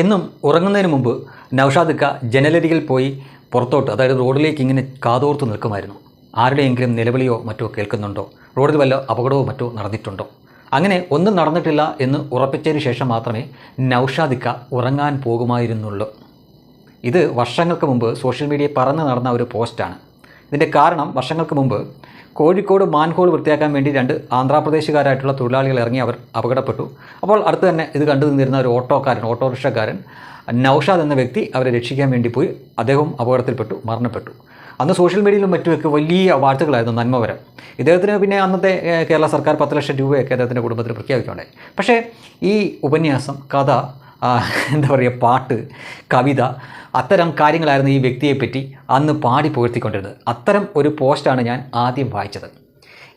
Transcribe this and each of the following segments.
എന്നും ഉറങ്ങുന്നതിന് മുമ്പ് നൌഷാദിക്ക ജനലരികിൽ പോയി പുറത്തോട്ട് അതായത് റോഡിലേക്ക് ഇങ്ങനെ കാതോർത്ത് നിൽക്കുമായിരുന്നു. ആരുടെയെങ്കിലും നിലവിളിയോ മറ്റോ കേൾക്കുന്നുണ്ടോ? റോഡിൽ വല്ല അപകടമോ മറ്റോ നടന്നിട്ടുണ്ടോ? അങ്ങനെ ഒന്നും നടന്നിട്ടില്ല എന്ന് ഉറപ്പിച്ചതിന് ശേഷം മാത്രമേ നൌഷാദിക്ക ഉറങ്ങാൻ പോകുമായിരുന്നുള്ളൂ. ഇത് വർഷങ്ങൾക്ക് മുമ്പ് സോഷ്യൽ മീഡിയയിൽ പറന്ന് നടന്ന ഒരു പോസ്റ്റാണ്. ഇതിന്റെ കാരണം വർഷങ്ങൾക്ക് മുമ്പ് കോഴിക്കോട് മാൻഹോൾ വൃത്തിയാക്കാൻ വേണ്ടി രണ്ട് ആന്ധ്രാപ്രദേശുകാരായിട്ടുള്ള തൊഴിലാളികൾ ഇറങ്ങി അവർ അപകടപ്പെട്ടു. അപ്പോൾ അടുത്ത് തന്നെ ഇത് കണ്ടു നിന്നിരുന്ന ഒരു ഓട്ടോക്കാരൻ ഓട്ടോറിക്ഷക്കാരൻ നൌഷാദ് എന്ന വ്യക്തി അവരെ രക്ഷിക്കാൻ വേണ്ടി പോയി. അദ്ദേഹം അപകടത്തിൽപ്പെട്ടു മരണപ്പെട്ടു. അന്ന് സോഷ്യൽ മീഡിയയിലും മറ്റുമൊക്കെ വലിയ വാർത്തകളായിരുന്നു നന്മവരം ഇദ്ദേഹത്തിന് പിന്നെ അന്നത്തെ കേരള സർക്കാർ പത്ത് ലക്ഷം രൂപയൊക്കെ അദ്ദേഹത്തിന്റെ കുടുംബത്തിന് പ്രഖ്യാപിക്കുകയുണ്ടായി. പക്ഷേ ഈ ഉപന്യാസം കഥ എന്താ പറയുക പാട്ട് കവിത അത്തരം കാര്യങ്ങളായിരുന്നു ഈ വ്യക്തിയെപ്പറ്റി അന്ന് പാടി പുകഴ്ത്തിക്കൊണ്ടിരുന്നത്. അത്തരം ഒരു പോസ്റ്റാണ് ഞാൻ ആദ്യം വായിച്ചത്.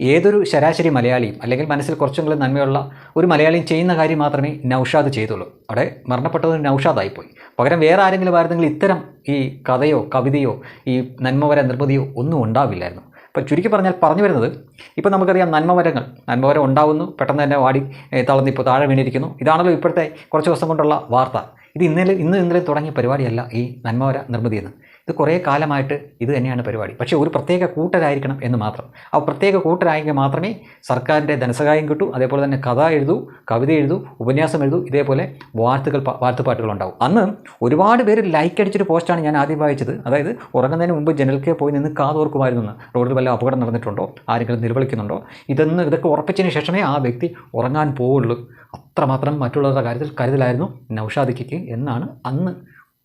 ഏതൊരു ശരാശരി മലയാളിയും അല്ലെങ്കിൽ മനസ്സിൽ കുറച്ചെങ്കിലും നന്മയുള്ള ഒരു മലയാളിയും ചെയ്യുന്ന കാര്യം മാത്രമേ നൗഷാദ് ചെയ്തുള്ളൂ. അവിടെ മരണപ്പെട്ടത് നൗഷാദായിപ്പോയി. പകരം വേറെ ആരെങ്കിലും ആയിരുന്നെങ്കിൽ ഇത്തരം ഈ കഥയോ കവിതയോ ഈ നന്മവര നിർമ്മിതിയോ ഒന്നും ഉണ്ടാവില്ലായിരുന്നു. അപ്പോൾ ചുരുക്കി പറഞ്ഞാൽ പറഞ്ഞു വരുന്നത് ഇപ്പോൾ നമുക്കറിയാം നന്മമരങ്ങൾ. നന്മമരം ഉണ്ടാവുന്നു പെട്ടെന്ന് തന്നെ വാടി തളർന്നിപ്പോൾ താഴെ വീണിരിക്കുന്നു. ഇതാണല്ലോ ഇപ്പോഴത്തെ കുറച്ച് ദിവസം കൊണ്ടുള്ള വാർത്ത. ഇത് ഇന്നലെ ഇന്ന് ഇന്നലെ തുടങ്ങിയ പരിപാടിയല്ല ഈ നന്മവര നിർമ്മിതി എന്ന് ഇത് കുറേ കാലമായിട്ട് ഇത് തന്നെയാണ് പരിപാടി. പക്ഷേ ഒരു പ്രത്യേക കൂട്ടരായിരിക്കണം എന്ന് മാത്രം. ആ പ്രത്യേക കൂട്ടരായെങ്കിൽ മാത്രമേ സർക്കാരിന്റെ ധനസഹായം കിട്ടൂ അതേപോലെ തന്നെ കഥ എഴുതൂ കവിത എഴുതൂ ഉപന്യാസം എഴുതൂ ഇതേപോലെ വാർത്തകൾ വാർത്തപ്പാട്ടുകൾ ഉണ്ടാവും. അന്ന് ഒരുപാട് പേര് ലൈക്ക് അടിച്ചൊരു പോസ്റ്റാണ് ഞാൻ ആദ്യം വായിച്ചത്. അതായത് ഉറങ്ങുന്നതിന് മുമ്പ് ജനൽക്കേ പോയി നിന്ന് കാതോർക്കുമായിരുന്നു. റോഡിൽ വല്ല അപകടം നടന്നിട്ടുണ്ടോ ആരെങ്കിലും നിലവിളിക്കുന്നുണ്ടോ ഇതെന്ന് ഇതൊക്കെ ഉറപ്പിച്ചതിന് ശേഷമേ ആ വ്യക്തി ഉറങ്ങാൻ പോവുള്ളൂ. അത്രമാത്രം മറ്റുള്ളവരുടെ കാര്യത്തിൽ കരുതലായിരുന്നു നൗഷാദിക്ക് എന്നാണ് അന്ന്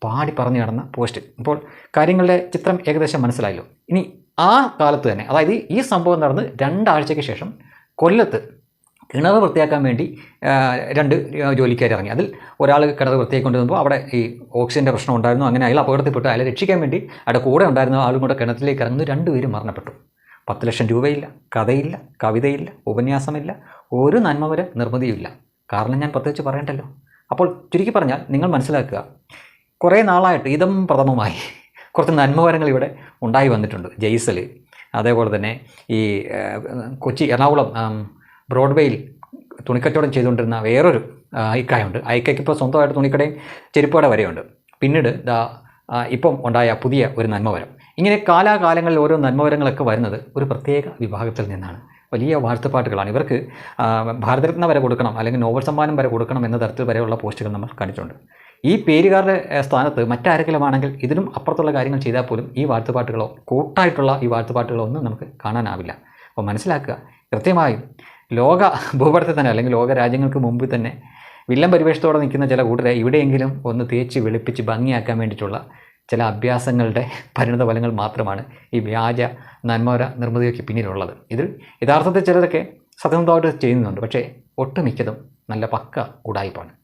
പാടി പറഞ്ഞു കിടന്ന പോസ്റ്റ് അപ്പോൾ കാര്യങ്ങളുടെ ചിത്രം ഏകദേശം മനസ്സിലായല്ലോ. ഇനി ആ കാലത്ത് തന്നെ അതായത് ഈ സംഭവം നടന്ന് രണ്ടാഴ്ചയ്ക്ക് ശേഷം കൊല്ലത്ത് കിണർ വൃത്തിയാക്കാൻ വേണ്ടി രണ്ട് ജോലിക്കാർ ഇറങ്ങി. അതിൽ ഒരാൾ കിണർ വൃത്തിയാക്കിക്കൊണ്ടിരുന്നപ്പോൾ അവിടെ ഈ ഓക്സിജന്റെ പ്രശ്നം ഉണ്ടായിരുന്നു. അങ്ങനെ അയാൾ അപകടത്തിൽപ്പെട്ടു അയാളെ രക്ഷിക്കാൻ വേണ്ടി അവിടെ കൂടെ ഉണ്ടായിരുന്ന ആളും കൂടെ കിണറ്റിലേക്ക് ഇറങ്ങുന്നു രണ്ടുപേരും മരണപ്പെട്ടു. പത്ത് ലക്ഷം രൂപയില്ല കഥയില്ല കവിതയില്ല ഉപന്യാസമില്ല ഒരു നന്മവര നിർമ്മിതിയുമില്ല. കാരണം ഞാൻ പ്രത്യേകിച്ച് പറയണ്ടല്ലോ. അപ്പോൾ ചുരുക്കി പറഞ്ഞാൽ നിങ്ങൾ മനസ്സിലാക്കുക കുറേ നാളായിട്ട് ഇതം പ്രഥമമായി. കുറച്ച് നന്മവരങ്ങൾ ഇവിടെ ഉണ്ടായി വന്നിട്ടുണ്ട്. ജെയ്സൽ അതേപോലെ തന്നെ ഈ കൊച്ചി എറണാകുളം ബ്രോഡ്വേയിൽ തുണിക്കച്ചവടം ചെയ്തുകൊണ്ടിരുന്ന വേറൊരു ഐക്കായുണ്ട് ഐക്കയ്ക്ക് ഇപ്പോൾ സ്വന്തമായിട്ട് തുണിക്കടയും ചെരുപ്പുകട വരെയുണ്ട്. പിന്നീട് ദാ ഇപ്പം ഉണ്ടായ പുതിയ ഒരു നന്മവരം. ഇങ്ങനെ കാലാകാലങ്ങളിൽ ഓരോ നന്മവരങ്ങളൊക്കെ വരുന്നത് ഒരു പ്രത്യേക വിഭാഗത്തിൽ നിന്നാണ്. വലിയ വാഴ്ത്തുപാട്ടുകളാണ് ഇവർക്ക് ഭാരതരത്ന വരെ കൊടുക്കണം അല്ലെങ്കിൽ നോവൽ സമ്മാനം വരെ കൊടുക്കണം എന്ന തരത്തിൽ വരെയുള്ള പോസ്റ്റുകൾ നമ്മൾ കണ്ടിട്ടുണ്ട്. ഈ പേരുകാരുടെ സ്ഥാനത്ത് മറ്റാരെങ്കിലും ആണെങ്കിൽ ഇതിനും അപ്പുറത്തുള്ള കാര്യങ്ങൾ ചെയ്താൽ പോലും ഈ വാഴ്ത്തുപാട്ടുകളോ കൂട്ടായിട്ടുള്ള ഈ വാഴ്ത്തുപാട്ടുകളോ ഒന്നും നമുക്ക് കാണാനാവില്ല. അപ്പോൾ മനസ്സിലാക്കുക കൃത്യമായും ലോക ഭൂപടത്തിൽ തന്നെ അല്ലെങ്കിൽ ലോക രാജ്യങ്ങൾക്ക് മുമ്പിൽ തന്നെ വില്ലൻ പരിവേഷത്തോടെ നിൽക്കുന്ന ചില കൂട്ടരെ ഇവിടെയെങ്കിലും ഒന്ന് തേച്ച് വെളുപ്പിച്ച് ഭംഗിയാക്കാൻ വേണ്ടിയിട്ടുള്ള ചില അഭ്യാസങ്ങളുടെ പരിണിത ഫലങ്ങൾ മാത്രമാണ് ഈ വ്യാജ നന്മവര നിർമ്മിതിയൊക്കെ പിന്നിലുള്ളത്. ഇതിൽ യഥാർത്ഥത്തിൽ ചിലരൊക്കെ സത്യസന്ധമായിട്ട് ചെയ്യുന്നുണ്ട് പക്ഷേ ഒട്ടുമിക്കതും നല്ല പക്ക ഉടായ്പാണ്